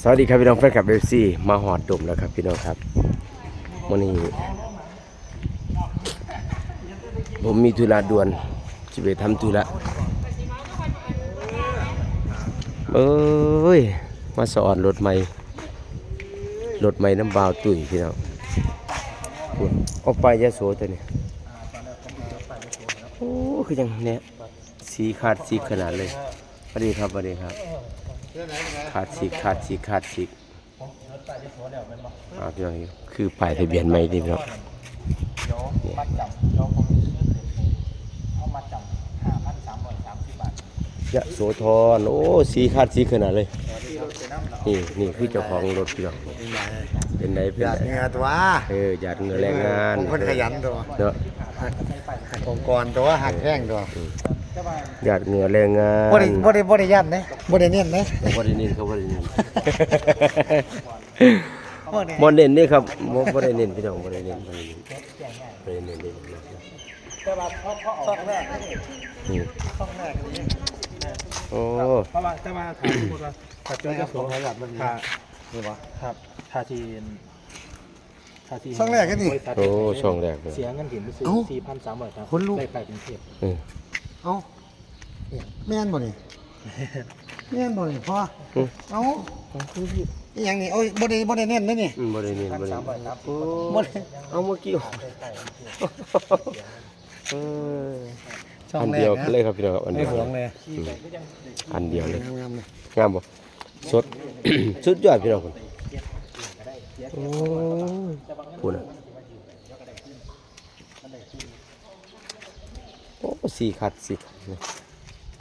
สวัสดีครับพี่น้องแฟนคลับเอฟซีมาหอดดมแล้วครับพี่น้องครับวันนี้ผมมีธุระด่วนจะไปทำธุระเอ้ย มาสอนรถใหม่รถใหม่น้ำบาวตุ๋ยพี่น้องออกไปยะโสตัวนี้โอ้คือยังเนี่ยสีขาดสีขนาดเลยสวัสดีครับสวัสดีครับ ขาดสีกขาดสีกขาดสีกอ่าพี่น้องคือป้ายทะเบียนใหม่ที่พี่น้องเดี๋ยวมัดจำเดี๋ยวผมซื้อเด็กเขามัดจำห้าพันสามร้อยสามสิบบาทยะโสธรโอ้สีขาดสีขนาดเลยที่รถไปน้ำเรานี่นี่คือเจ้าของรถพี่น้องเป็นไงเป็นอยากไงเหงื่อตัวเออหยาดเหงื่อแรงงานผมคนขยันตัวเนาะหักองค์กรตัวหักแห้งตัว หยาดเหงื่อแรงงานบ่ได้บ่ได้บ่ได้ยันนะบ่ได้เนียนนะเขาบ่ได้นินเขาบ่ได้นินบ่ได้บ่เน้นนี่ครับบ่บ่ได้เน้นพี่น้องบ่ได้เน้นบ่ได้เน้นบ่ได้เน้นบ่ได้เน้นแต่ว่าเพราะเพราะช่องแรกนี่ช่องแรกนี่โอ้เพราะว่าแต่ว่าถามพูดว่าถ้าเจอจะสวมขยันมันถ้านี่บ่ครับถ้าทีถ้าทีช่องแรกก็นี่บริษัทโอ้ช่องแรกเลยเสียเงินถิ่นไปซื้อเอ้าสี่พันสามร้อยครับคนลุกได้ไปกรุงเทพ เออเอ้าแม่นบ่นี่แม่นบ่นี่พ่ออืมเอ้าอีหยังนี่โอ้ยบ่ได้บ่ได้เนียนนะนี่อืมบ่ได้เน้นพันบ่ได้สามร้อยครับโอ้บ่ได้เอาเมื่อกี้เออช่องอันแรเดีกยวนะเลยครับพี่น้องครับอันไม่เดียวหวงเลยอันเดียวเลยงามๆเลยงามบ่สดสุดยอดพี่น้องคนโอ้ยพูดนะโอ้ สีขัดสีขัดเลย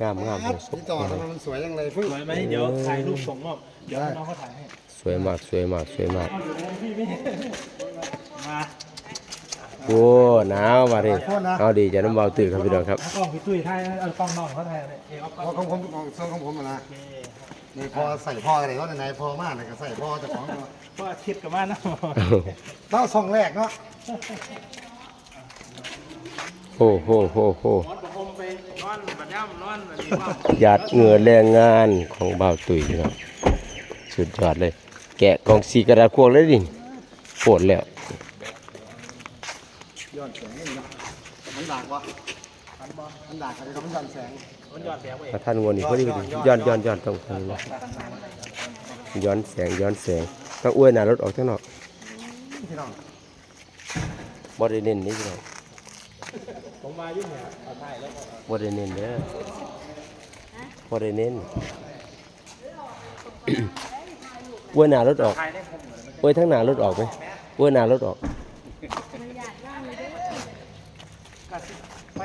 งามงามเลยสดนี่ต่อทำไมมันสวยจังเลยฟึ่งสวยไหมเดี๋ยวถ่ายรูปส่งมอบเดี๋ยวให้น้องเขาถ่ายให้สวยมากสวยมากสวยมากมาโอ้หนาวมาดิเอาดีจะน้ำเบาตื่นครับพี่น้องครับเอากล้องพี่ตุ้ยถ่ายเอากล้องน้องเขาถ่ายเลยเอเอากล้องของผมของของของผมอะนะนี่พอใส่พ่ออะไรก็ไหนๆพอมากเลยก็ใส่พ่อเจ้าของตัวเพราะว่าคิดกับบ้านนะเต้าซองแรกเนาะโอ้โหโหโห ผมไปนอนบัดย่ำนอนอันนี้ว่าหยาดเหงื่อแรงงานของเบาตุ๋ยพี่น้องสุดยอดเลย แกะกล่องสีกระดาษควงเลยดิปวดแล้วย้อนแสงนี่เนาะมันดากวะมันดากอะไรก็มันย้อนแสงมันยอดแสงเว้ยถ้าท่านงวนนี่พอดีพอดีย้อนย้อนย้อนตรงทางนี้ย้อนแสงย้อนแสงต้องอ้วยหน้ารถออกข้างนอกพี่น้องบ่ได้เน้นนี่พี่น้อง ผมมายุ่งเนี่ยเอาถ่ายแล้วก็บ่ได้เน้นเด้อบ่ได้เน้นอ้วยหน้ารถออกถ่ายได้ผมอ้วยทั้งหน้ารถออกไหมอ้วยหน้ารถออกไป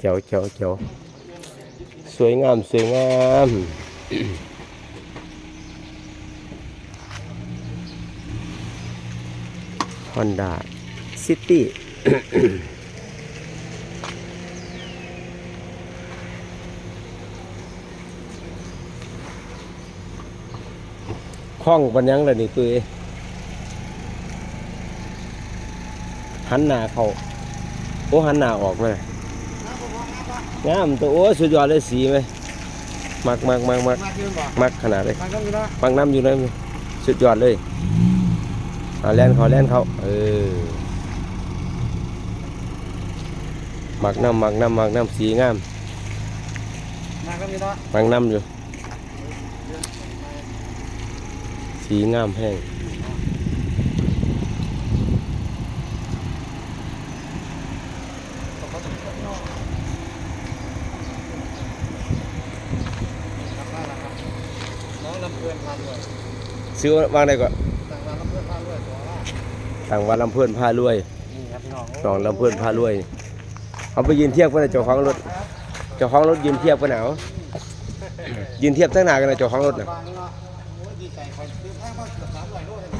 เจ๋วเจ๋วเจ๋วสวยงาม สวยงาม ฮอนด้าซิตี้คล้องปัญญังเลยนี่ตัวเองหันหน้าเขาโอ้หันหน้าออกเลยงามตัวโอ้สุดยอดเลยสีไหมมักมักมักมักมักขนาดเลยมันก็มีเนาะฟังน้ำอยู่เลยสุดยอดเลย เอาแล่นเขาแล่นเขาเออมักน้ำมักน้ำมักน้ำสีงามมันก็มีเนาะมักน้ำอยู่ สีงามแห้งน้องลำเพลินพาด้วยซื้อวางได้ก่อนต่างร้านลำเพลินพาด้วย ตัวละต่างวันลำเพื่อนพารวยนี่ครับพี่น้องน้องลำเพื่อนพารวยเอาไปยืนเทียบกันนะเจ้าของรถเจ้าของรถยืนเทียบกันหนาวยืนเทียบตั้งหนากันนะเจ้าของรถน่ะบางเนาะโอ้ยดีใจคอยซื้อแพงมากเกือบสามร้อยโลเลย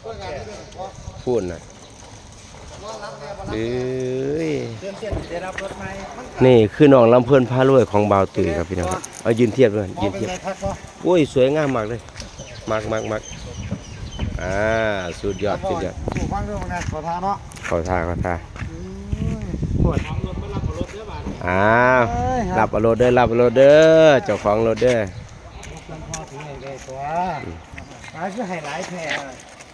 เพื่องานนี้เลยพอพูดน่ะน้องรับเนี่ยมารับเอ้ยเดือนเจ็ดได้รับรถไหมนี่คือน้องลำเพื่อนพารวยของบ่าวตุ๋ยครับพี่น้องครับเอายืนเทียบด้วยพอยืนเป็นเทียบไงพักเนาะโอ้ยสวยงามมากเลยมากมากมาก อ่าสุดยอดสุดยอดถูกฟังเรื่องงานขอทานเนาะขอทาขอทาอืมปวดท้องรถมารับรถเด้อบาทอ้าวรับเอารถเด้อรับเอารถเด้อเจ้าของรถเด้อมันพอถึงไหนได้ตัวร้านคือไฮไลท์แท้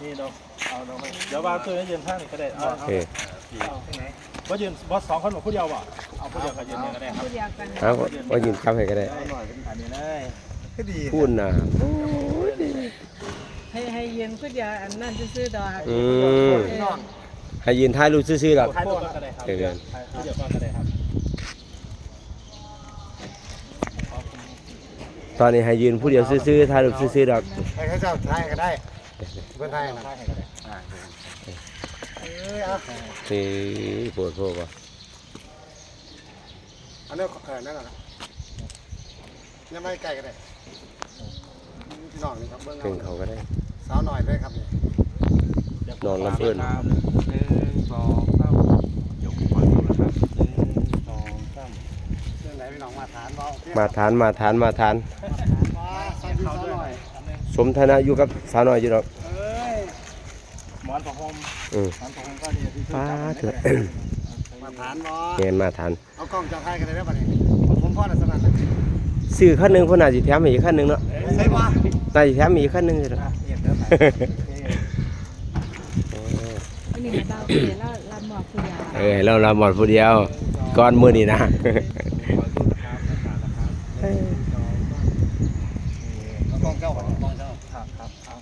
นี่ดอกเอาดอกไปเดี๋ยววางตัวนี้ยืนข้างนี่ก็ได้โอเอาเคว่ายืนบอสสองคนบอกผู้เดียวบ่เอาผู้เดียวก็ยืนก็ได้ครับพูดยากันเอาว่ายินครับให้ก็ได้เอาหน่อยเป็นอันนี้เลยก็ดีพูดน่ะให้ให้เย็นพูดยาอันนั่นซื้อๆดอกอืมให้ยืนท้ายรูปซื่อๆดอกถ่ายรูปก็ได้ครับเดี๋ยวเดี๋ยวถ่ายผู้เดียวก็ได้ครับตอนนี้ให้ยืนผู้เดียวซื่อๆท้ายรูปซื่อๆดอกใครเขาเจ้าไทยก็ได้เพื่อนไทยนะถ่ายให้ก็ได้เอ้ยเอานี่ปวดโพบ่อันนี้เออนั่นแหละยังไม่ไกลก็ได้พี่น้องนี่ครับเบื้องเพ่งเขาก็ได้สาวหน่อยด้วยครับนี่นอนรับเพื่อนหนึ่งสองสามยกขวาดูนะครับหนึ่งสองสามเรื่องไหนพี่น้องมาฐานบ่มาทานมาทานมาทานมาสาวสาวหน่อยสมฐานะอยู่กับสาวน้อยอยู่ดอกเอ้ยหมอนผ้าห่มอืมหมอนผ้าห่มก็ดีที่ช่วยป้าจับเถอะมาฐานบ่เงินมาทานเอากล้องเจ้าไทยกันได้ไหมบัดนี้ผมพ่อน่ะสนั่นเลยซื้อคันหนึงเพิ่นน่าสิแถมให้อีกคันหนึงเนาะใช่ป่ะน่าสิแถมอีกคันหนึงสิเนาะเห็นแล้ว อันนี้ให้เบาเสียแล้วลำหมอกพูดยาเออเราเราหมดผู้เดียวก่อนมื้อนี้นะเอากล้องเจ้าก่อนกล้องเจ้าครับครับเอา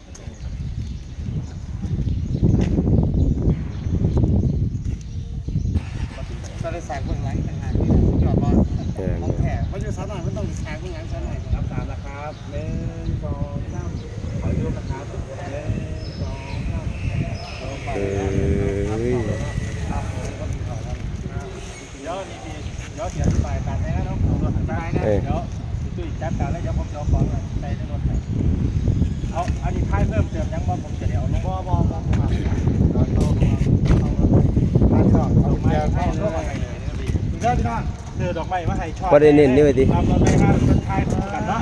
จะได้แสงเบื้องหลังต่างหากนี่ยอดบอลเออของแท้มันอยู่สาวหน่อยมันต้องแสงเบื้องหลังสาวหน่อยรับสามนะครับหนึ่งสองสาม เอ้ยเดี๋ยวนี่ดีเดี๋ยวเสียสายการแน่แล้วผมรถสายนะเดี๋ยวตุ้ยจัดการแล้วเดี๋ยวผมจะเอาของใส่ในรถให้เอาอันนี้ท้ายเพิ่มเติมยังว่าผมจะเดี๋ยวลงบอบอบอผมครับเอาเอาเอาเอาชอบเอาไม่เกียร์ให้เข้าเลเข้ายไปเลยเด้อพี่น้องซื้อ ดอกไม้มาให้ชอบบ่ได้เน้นนี่ว่าติรับรถเลยครับรถท้ายคู่กันเนาะ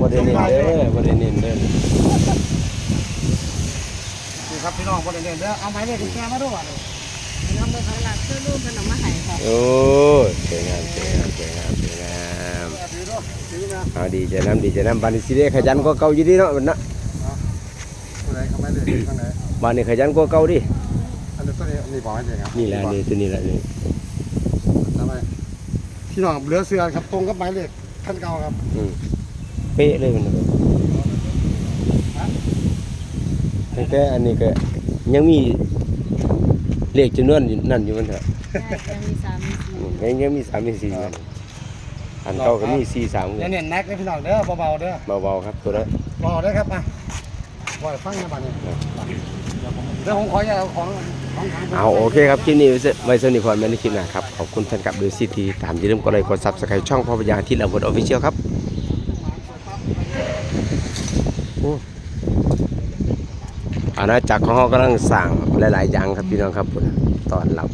บ่ได้เน้นเด้อบ่ได้เน้นเด้อนี่ครับพี่น้องบริเวณเด้อเอาไม้เลยคุณแกมาด้วย น้ำไปข้างหลังซื้อรูปขนมมาให้ค่ะ โอ้ยสวยงามสวยงามสวยงามสวยงามถือด้วยถือนะเอาดีใจน้ำดีใจน้ำบ้านนี้สิได้ขยันกว่าเก่าอยู่ดีเนาะบัดน่ะตัวไหนเขาไม่เลยข้างไหนบ้านนี้ขยันกว่าเก่าดิอันนี้ตัวนี้นี่บอกให้เลยครับนี่แหละนี่ตัวนี้แหละนี่ทำไม พี่น้องเหลือเสือครับตรงกับไม้เหล็กขั้นเก่าครับอืมเป๊ะเลยมันตั้งแต่อันนี้ก็ยังมีเลขจำนวนอยู่นั่นอยู่มันเถอะยังมีสามมีสี่อืมยังยังมีสามมีสี่มันอันเก่าก็มีสี่สามเนี่ยเนี่ยแน็กเลยพี่น้องเด้อเบาๆเด้อเบาๆครับตัวนั้นเบาเด้อครับมาบ่อยฟังนะบัดนี้ เดี๋ยวผมขอจะเอาของของทางเอาโอเคครับคลิปนี้ไว้ไว้สนิทพอแม่ในคลิปหนะครับ ขอบคุณแฟนคลับดูซีทีตามอย่าลืมกดไลค์กดซับสไครต์ช่องพ่อพญาที่เราบดออฟฟิเชียลครับโอ้อาณาจักรของเขากำลังสั่งหลาย ๆ อย่างครับพี่น้องครับตอนรับ